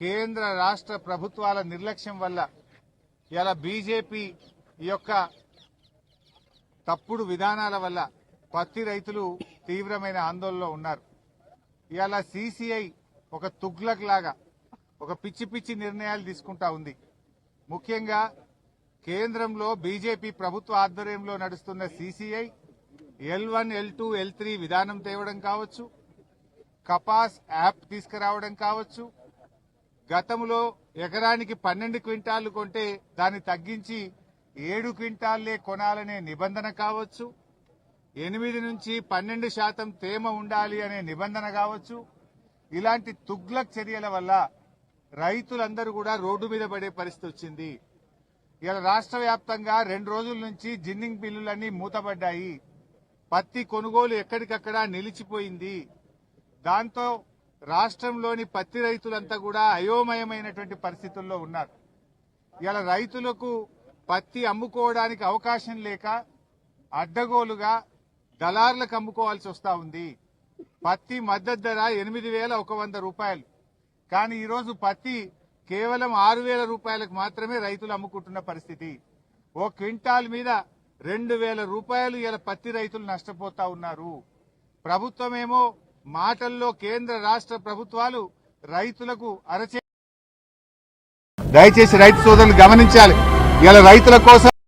కేంద్ర రాష్ట్ర ప్రభుత్వాల నిర్లక్ష్యం వల్ల ఇలా బీజేపీ యొక్క తప్పుడు విధానాల వల్ల పత్తి రైతులు తీవ్రమైన ఆందోళనలో ఉన్నారు. ఇలా సీసీఐ ఒక తుగ్లక్ లాగా ఒక పిచ్చి పిచ్చి నిర్ణయాలు తీసుకుంటా ఉంది. ముఖ్యంగా కేంద్రంలో బీజేపీ ప్రభుత్వ ఆధ్వర్యంలో నడుస్తున్న CCI L one L two L three విధానం తేవడం కావచ్చు. కపాస్ యాప్ తీసుకురావడం కావచ్చు. గతంలో ఎకరానికి పన్నెండు క్వింటాళ్ళు కొంటే దాన్ని తగ్గించి ఏడు క్వింటాల్లే కొనాలనే నిబంధన కావచ్చు. ఎనిమిది నుంచి పన్నెండు శాతం తేమ ఉండాలి అనే నిబంధన కావచ్చు. ఇలాంటి తుగ్లక్ చర్యల వల్ల రైతులందరూ కూడా రోడ్డు మీద పడే పరిస్థితి వచ్చింది. ఇలా రాష్ట్ర వ్యాప్తంగా రెండు రోజుల నుంచి జిన్నింగ్ బిల్లులన్నీ మూతపడ్డాయి. పత్తి కొనుగోలు ఎక్కడికక్కడ నిలిచిపోయింది. దాంతో రాష్ట్రంలోని పత్తి రైతులంతా కూడా అయోమయమైనటువంటి పరిస్థితుల్లో ఉన్నారు. ఇలా రైతులకు పత్తి అమ్ముకోవడానికి అవకాశం లేక అడ్డగోలుగా దళారులకు అమ్ముకోవాల్సి వస్తా ఉంది. పత్తి మద్దతు ధర ఎనిమిది వేల ఒక వంద రూపాయలు. కానీ ఈరోజు పత్తి కేవలం ఆరు వేల రూపాయలకు మాత్రమే రైతులు అమ్ముకుంటున్న పరిస్థితి. ఓ క్వింటాల్ మీద రెండు వేల రూపాయలు ఇలా పత్తి రైతులు నష్టపోతా ఉన్నారు. ప్రభుత్వమేమో మాటల్లో కేంద్ర రాష్ట్ర ప్రభుత్వాలు రైతులకు అరచే దయచేసి రైతు సోదరులు గమనించాలి. ఇలా రైతుల కోసం